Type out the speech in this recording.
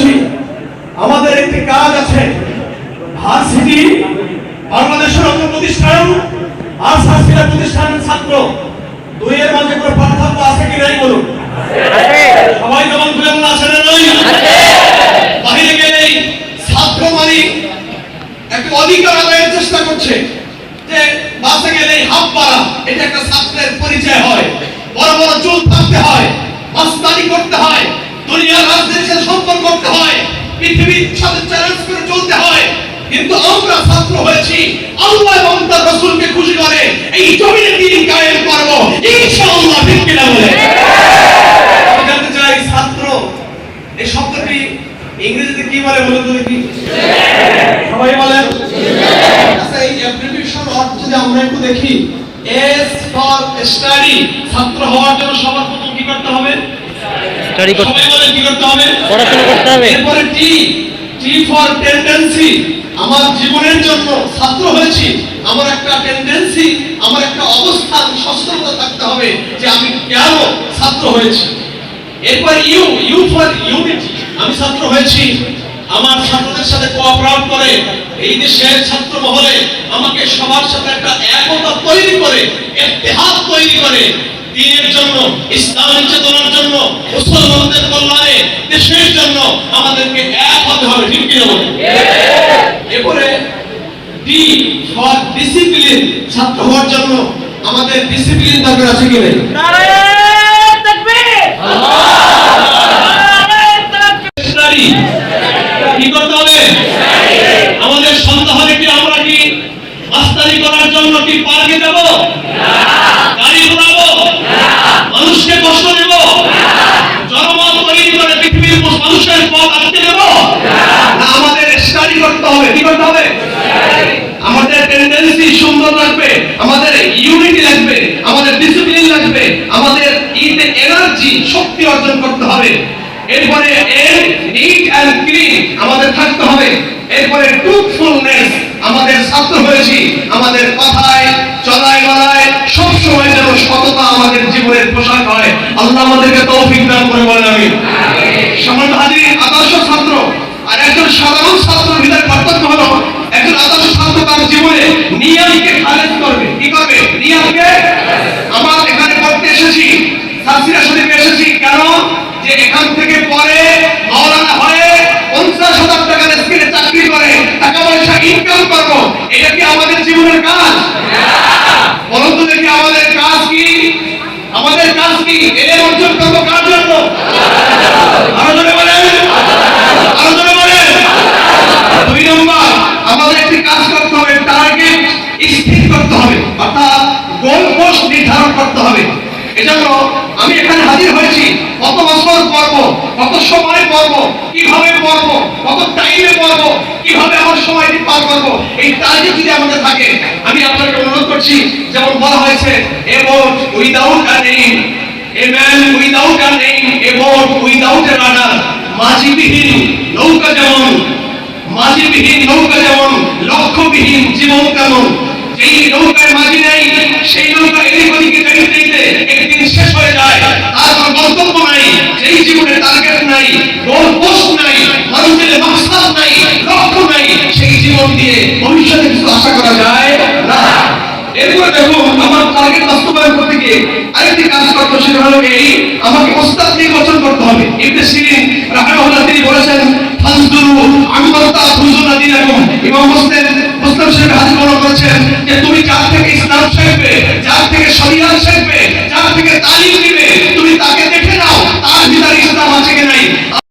বাংলাদেশি আমাদের একটি কাজ আছে। ভার্সিটি বাংলাদেশের অন্য প্রতিষ্ঠান আর সার্সিটা প্রতিষ্ঠানের ছাত্র। দুইয়ের মাঝে কোনো পার্থক্য আছে কি নাই বলুন? সবাই যেমন দুজন না আসে নাই বাহিরে গেলেই ছাত্র মানে একটা অধিকার আদায়ের চেষ্টা করছে যে বাসে গেলেই হাত পাড়া এটা একটা ছাত্রের পরিচয় হয়। বড় বড় চুল থাকতে হয়, মাস্তানি করতে হয়। দুনিয়ার রাজনীতির সাথে সম্পর্ক করতে হয়, পৃথিবীর সাথে চ্যালেঞ্জ করে চলতে হয়। কিন্তু আমরা ছাত্র হয়েছি, আল্লাহ এবং তার রসুলকে খুশি করে এই জমিনে দিন কায়েম করব। ইনশাআল্লাহ, ঠিক কিনা বলে? জানতে চাই, ছাত্র, এই শব্দটি ইংরেজিতে কি বলে বলুন তো দেখি? সবাই বলেন। আচ্ছা এই অ্যাপ্লিকেশন অর্থ যদি আমরা একটু দেখি এস ফর স্টাডি ছাত্র হওয়ার জন্য সবার প্রথম কি করতে হবে? স্টাডি করতে হবে? পড়াশোনা করতে হবে। এরপরে টি টি ফর টেন্ডেন্সি আমার জীবনের জন্য ছাত্র হয়েছি। আমার একটা টেন্ডেন্সি আমার একটা অবস্থান সচেতনতা থাকতে হবে যে আমি কেন ছাত্র হয়েছি। এরপর ইউ ইউ ফর ইউনিটি আমি ছাত্র হয়েছি। আমার ছাত্রদের সাথে কোঅপারেট করে। এই দেশের ছাত্র মহলে আমাকে সবার সাথে একটা একতা তৈরি করে ইত্তেহাদ তৈরি করে। দিনের জন্য ইসলামের চেতনার জন্য মুসলমানদের কল্যাণে দেশের জন্য আমাদেরকে এক হতে হবে ঠিক কিনা বলে এরপরে ডি ফর ডিসিপ্লিন ছাত্র হওয়ার জন্য আমাদের ডিসিপ্লিন দরকার আছে কি নেই? কি করতে হবে? আমাদের সন্ধ্যা কি আমরা কি মাস্তানি করার জন্য কি পার্কে যাব গাড়ি ঘোরাবো মানুষকে কষ্ট দেব জনমত তৈরি করে পৃথিবীর মানুষের পথ আটকে দেব না আমাদের স্টাডি করতে হবে কি করতে হবে আমাদের টেন্ডেন্সি লাগবে আমাদের ইউনিটি লাগবে আমাদের ডিসিপ্লিন লাগবে আমাদের ইতে এনার্জি শক্তি অর্জন করতে হবে। এরপরে এর নিট অ্যান্ড ক্লিন আমাদের থাকতে হবে। এরপরে ট্রুথফুলনেস আমাদের ছাত্র হয়েছি। আমাদের কথায় চলায় বলায় সব সময় যেন সততা আমাদের জীবনের পোশাক হয়। আল্লাহ আমাদেরকে তৌফিক দান করে বলেন আমি সমান হাজির আদর্শ ছাত্র আর একজন সাধারণ ছাত্র ভিতরে পার্থক্য হলো একজন আদর্শ ছাত্র তার জীবনে নিয়মকে খালেজ করবে কি করবে নিয়মকে আমার এখানে পড়তে এসেছি সাসিরা শরীফে এসেছি কেন যে এখান থেকে পরে মাওলানা হয়ে পঞ্চাশ হাজার টাকার স্কেলে চাকরি করে টাকা পয়সা ইনকাম করব এটা কি আমাদের জীবনের কাজ বলুন তো দেখি আমাদের কাজ কি আমাদের কাজ কি? এর অর্জন করব কার জন্য? একটি কাজ করতে হবে টার্গেট করতে হবে, অর্থাৎ নির্ধারণ করতে হবে। এজন্য আমি এখানে হাজির হয়েছি, কত বছর পর্ব কত সময় পর্ব কীভাবে পর্ব কত টাইমে পর্ব কীভাবে আমার সময়টি পার করব, এই টার্গেট যদি আমাদের থাকে, আমি আপনাকে করছি, যেমন বলা হয়েছে, a without a name a man without a name a without a rudder মাঝিবিহীন নৌকা যেমন, মাঝিবিহীন নৌকা যেমন, লক্ষ্যবিহীন জীবন নৌকায় মাঝি নেই, সেই নৌকা এদিক ওদিকে একদিন শেষ হয়ে যায়। কোনো গন্তব্য নাই, যেই জীবনে টার্গেট নাই গোল পোস্ট নাই, মানুষের নাই, লক্ষ্য নাই, সেই জীবন দিয়ে ভবিষ্যতে কিছু আশা করা যায় না দেখুন আমার টার্গেট বাস্তবায়ন করতে কাজ করতো সেটা আমাকে ওস্তাদ নির্বাচন করতে হবে। ইবনে সিরিন তিনি বলেছেন, ফাজদুরু আমিমাত্তা ফুজুনা দিনাকুম ইমাম মুসলিম মুসলিম শরীফে হাদিস